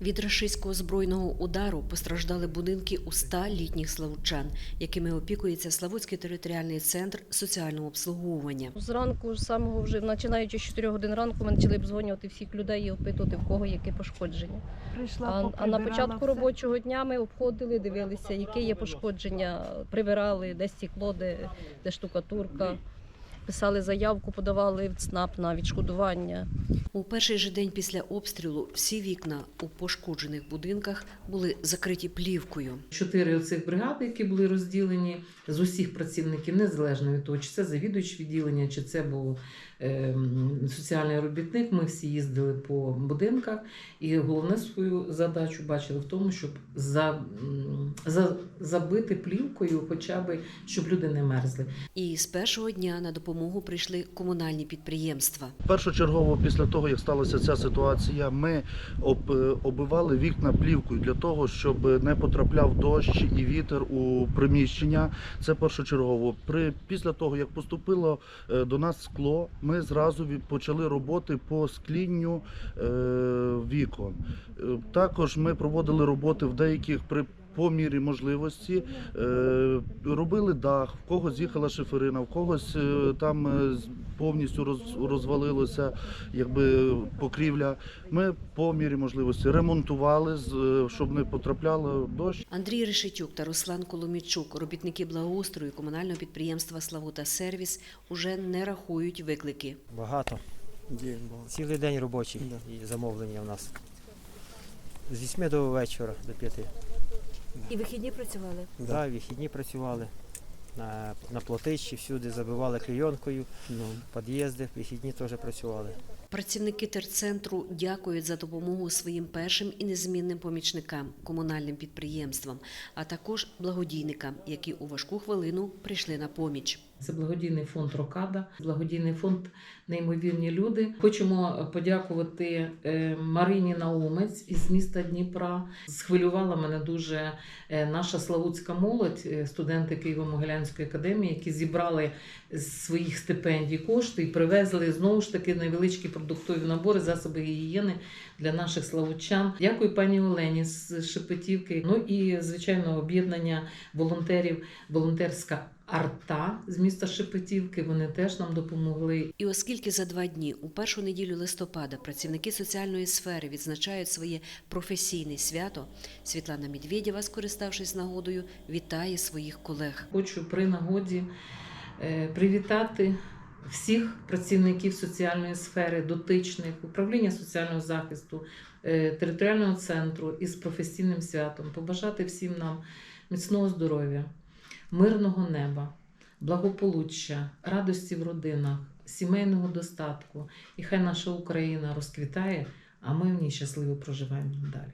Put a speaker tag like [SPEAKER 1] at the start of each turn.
[SPEAKER 1] Від рашистського збройного удару постраждали будинки у 100 літніх славучан, якими опікується Славутський територіальний центр соціального обслуговування.
[SPEAKER 2] Зранку з самого вже починаючи з 4 годин ранку, ми почали обдзвонювати всіх людей і опитувати, в кого яке пошкодження.
[SPEAKER 3] Прийшла,
[SPEAKER 2] А, а на початку
[SPEAKER 3] все.
[SPEAKER 2] робочого дня ми обходили, дивилися, яке є пошкодження, прибирали, де стекло, де, де штукатурка. Писали заявку, подавали в ЦНАП на відшкодування.
[SPEAKER 1] У перший же день після обстрілу всі вікна у пошкоджених будинках були закриті плівкою.
[SPEAKER 4] Чотири оцих бригади, які були розділені з усіх працівників, незалежно від того, чи це завідувач відділення, чи це був е, соціальний робітник. Ми всі їздили по будинках, і головне свою задачу бачили в тому, щоб за, за, забити плівкою, хоча б щоб люди не мерзли.
[SPEAKER 1] І з першого дня на допомогу прийшли комунальні підприємства.
[SPEAKER 5] Першочергово після того, як сталася ця ситуація, ми е, оббивали вікна плівкою для того, щоб не потрапляв дощ і вітер у приміщення. Це першочергово. При після того, як поступило е, до нас скло, ми зразу почали роботи по склінню е, вікон. Е, Також ми проводили роботи в деяких при. По мірі можливості е, робили дах, в когось з'їхала шиферина, в когось е, там е, повністю роз, розвалилося якби покрівля. Ми по мірі можливості ремонтували, з- щоб не потрапляло дощ.
[SPEAKER 1] Андрій Решетюк та Руслан Коломійчук, робітники благоустрою комунального підприємства Славута Сервіс, уже не рахують виклики.
[SPEAKER 6] Багато. Цілий день робочий і замовлення в нас. З 8 до вечора, до 5.
[SPEAKER 7] І вихідні працювали.
[SPEAKER 6] Да, вихідні працювали. На, на плотичі всюди забивали клейонкою, ну, під'їзди, вихідні теж працювали.
[SPEAKER 1] Працівники терцентру дякують за допомогу своїм першим і незмінним помічникам, комунальним підприємствам, а також благодійникам, які у важку хвилину прийшли на поміч.
[SPEAKER 4] Це благодійний фонд Рокада, благодійний фонд Неймовірні люди. Хочемо подякувати е, Марині Наумець із міста Дніпра. Схвилювала мене дуже е, наша славутська молодь, е, студенти Києво-Могилянської академії, які зібрали з своїх стипендій кошти і привезли знову ж таки невеличкі продуктові набори, засоби гігієни для наших славутчан. Дякую пані Олені з Шепетівки. Ну і звичайно об'єднання волонтерів, волонтерська. Арта з міста Шепетівки вони теж нам допомогли.
[SPEAKER 1] І оскільки за два дні, у першу неділю листопада, працівники соціальної сфери відзначають своє професійне свято, Світлана Медведєва, скориставшись нагодою, вітає своїх колег.
[SPEAKER 4] Хочу при нагоді е, привітати всіх працівників соціальної сфери, дотичних, управління соціального захисту, е, територіального центру із професійним святом, побажати всім нам міцного здоров'я, мирного неба, благополуччя, радості в родинах, сімейного достатку. І хай наша Україна розквітає, а ми в ній щасливо проживаємо далі.